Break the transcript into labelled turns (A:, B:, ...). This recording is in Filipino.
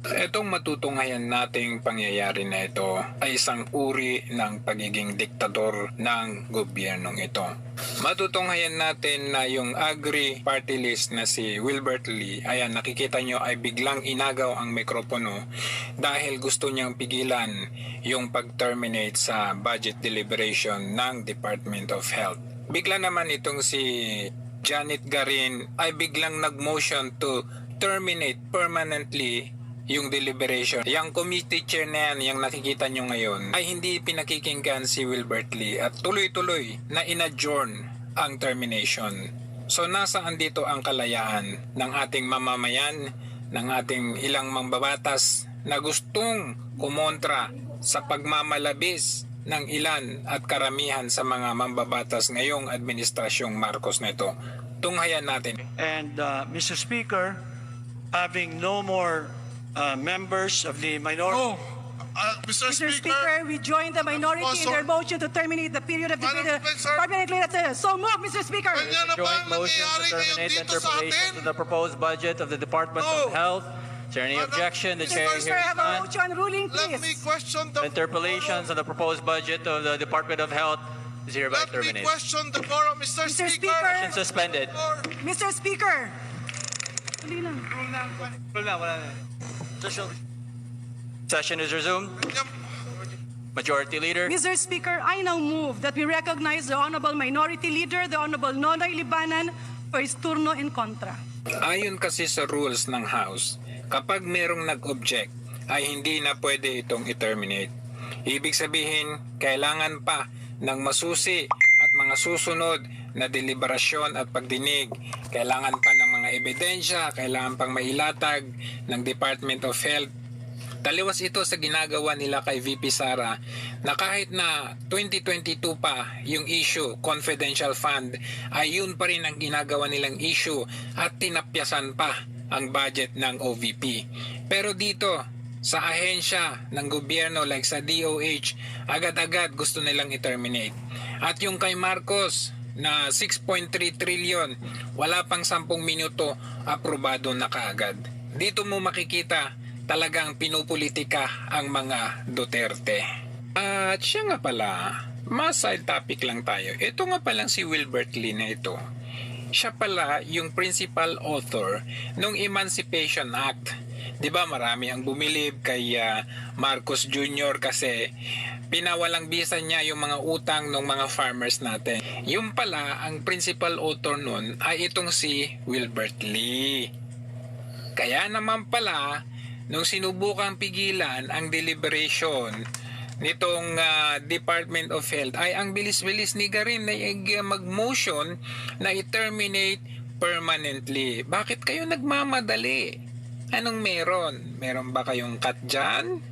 A: Itong matutunghayan nating pangyayari na ito ay isang uri ng pagiging diktador ng gobyernong ito. Matutunghayan natin na yung Agri Party List na si Wilbert Lee, ayan nakikita nyo ay biglang inagaw ang mikropono dahil gusto niyang pigilan yung pag-terminate sa budget deliberation ng Department of Health. Bigla naman itong si Janet Garin ay biglang nag-motion to terminate permanently yung deliberation. Yung committee chair na yan, yung nakikita nyo ngayon, ay hindi pinakikinggan si Wilbert Lee at tuloy-tuloy na inadjourn ang termination. So nasaan dito ang kalayaan ng ating mamamayan, ng ating ilang mambabatas na gustong kumontra sa pagmamalabis ng ilan at karamihan sa mga mambabatas ngayong administrasyong Marcos na ito. Tunghayan natin.
B: And uh, Mr. Speaker, having no more uh, members of the minority.
C: Oh, uh, Mr.
D: Mr.
C: Speaker,
D: Speaker, we join the minority in their motion to terminate the period of the
C: Madam Sir.
D: permanent legislature. So move, Mr. Speaker.
C: Kanya na ba
E: Joint
C: ang
E: motion
C: nangyayari
E: to
C: ngayon
E: terminate
C: dito sa
E: interpolation to the proposed budget of the Department
C: No.
E: of Health. Is there any
C: Madam-
E: objection? The
C: Mr.
E: chair
D: Mr. Speaker,
E: hears
D: have a
E: none.
D: motion ruling,
C: Let me
D: please.
C: question the
E: Interpolations on the proposed budget of the Department of Health is hereby
C: Let me
E: terminated.
C: question the quorum, Mr.
D: Mr.
C: Speaker.
D: Speaker.
E: Motion suspended.
D: Mr. Speaker. Dali lang.
E: Session is resumed. Majority Leader.
D: Mr. Speaker, I now move that we recognize the Honorable Minority Leader, the Honorable Nonoy Libanan, for his turno in contra.
A: Ayon kasi sa rules ng House, kapag merong nag-object, ay hindi na pwede itong i-terminate. Ibig sabihin, kailangan pa ng masusi at mga susunod na deliberasyon at pagdinig. Kailangan pa ng ebidensya, kailangan pang mailatag ng Department of Health Taliwas ito sa ginagawa nila kay VP Sara na kahit na 2022 pa yung issue, confidential fund, ay yun pa rin ang ginagawa nilang issue at tinapyasan pa ang budget ng OVP. Pero dito, sa ahensya ng gobyerno like sa DOH, agad-agad gusto nilang i-terminate. At yung kay Marcos, na 6.3 trillion, wala pang 10 minuto, aprobado na kaagad. Dito mo makikita talagang pinupolitika ang mga Duterte. At siya nga pala, mas side topic lang tayo. Ito nga palang si Wilbert Lee na ito. Siya pala yung principal author ng Emancipation Act. 'Di ba marami ang bumilib kay ah, Marcos Jr. kasi pinawalang bisa niya yung mga utang ng mga farmers natin. Yung pala ang principal author nun ay itong si Wilbert Lee. Kaya naman pala, nung sinubukang pigilan ang deliberation nitong ah, Department of Health ay ang bilis-bilis ni Garin na ig- mag-motion na i-terminate permanently. Bakit kayo nagmamadali? Anong meron? Meron ba kayong cut dyan?